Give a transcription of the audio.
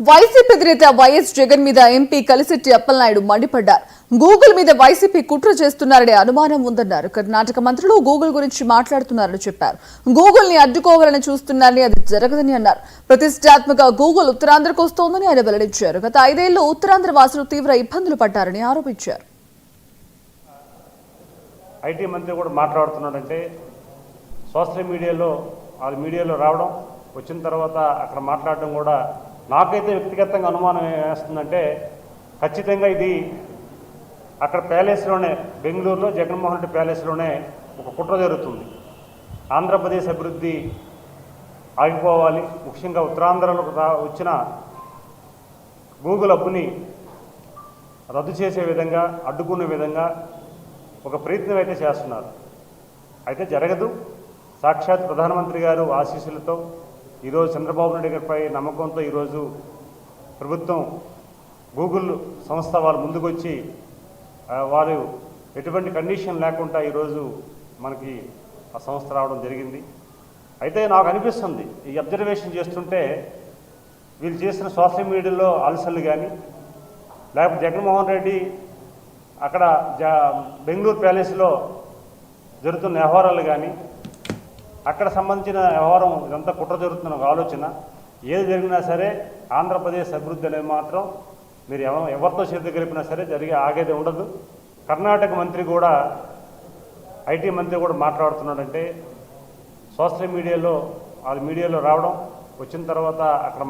YCP అధినేత YS Jagan మీద MP కలిసిట్టి Appalanaidu మండిపడ్డారు. గూగుల్ మీద వైసీపీ కుట్ర చేస్తున్నారనే అనుమానం ఉందన్నారు. కర్ణాటక మంత్రులు గూగుల్ గురించి మాట్లాడుతున్నారని చెప్పారు. గూగుల్ని అడ్డుకోవాలని చూస్తున్నారని అది జరగదని అన్నారు. ప్రతిష్టాత్మక గూగుల్ ఉత్తరాంధ్రకు వస్తోందని ఆయన వెల్లడించారు. గత ఐదేళ్ళు ఉత్తరాంధ్ర వాసులు తీవ్ర ఇబ్బందులు పడ్డారని ఆరోపించారు. ఐటీ మంత్రి కూడా మాట్లాడుతున్నాడంటే సోషల్ మీడియాలో వాళ్ళ మీడియాలో రావడం వచ్చిన తర్వాత అక్కడ మాట్లాడడం కూడా నాకైతే వ్యక్తిగతంగా అనుమానం వేస్తుందంటే ఖచ్చితంగా ఇది అక్కడ ప్యాలెస్లోనే బెంగళూరులో జగన్మోహన్ రెడ్డి ప్యాలెస్లోనే ఒక కుట్ర జరుగుతుంది. ఆంధ్రప్రదేశ్ అభివృద్ధి ఆగిపోవాలి. ముఖ్యంగా ఉత్తరాంధ్రలో వచ్చిన గూగుల్ అప్పుని రద్దు చేసే విధంగా అడ్డుకునే విధంగా ఒక ప్రయత్నం అయితే చేస్తున్నారు. అయితే జరగదు. సాక్షాత్ ప్రధానమంత్రి గారు ఆశీస్సులతో ఈరోజు చంద్రబాబు నాయుడు గారిపై నమ్మకంతో ఈరోజు ప్రభుత్వం గూగుల్ సంస్థ వాళ్ళు ముందుకొచ్చి వారు ఎటువంటి కండిషన్ లేకుండా ఈరోజు మనకి ఆ సంస్థ రావడం జరిగింది. అయితే నాకు అనిపిస్తుంది ఈ అబ్జర్వేషన్ చేస్తుంటే వీళ్ళు చేసిన సోషల్ మీడియాలో అలసలు కానీ లేకపోతే జగన్మోహన్ రెడ్డి అక్కడ జ బెంగళూరు ప్యాలెస్లో జరుగుతున్న వ్యవహారాలు కానీ అక్కడ సంబంధించిన వ్యవహారం ఇదంతా కుట్ర జరుగుతున్న ఒక ఆలోచన. ఏది జరిగినా సరే ఆంధ్రప్రదేశ్ అభివృద్ధి అనేది మాత్రం మీరు ఎవరు ఎవరితో చేతి గెలిపినా సరే జరిగే ఆగేది ఉండదు. కర్ణాటక మంత్రి కూడా ఐటీ మంత్రి కూడా మాట్లాడుతున్నాడంటే సోషల్ మీడియాలో వాళ్ళ మీడియాలో రావడం వచ్చిన తర్వాత అక్కడ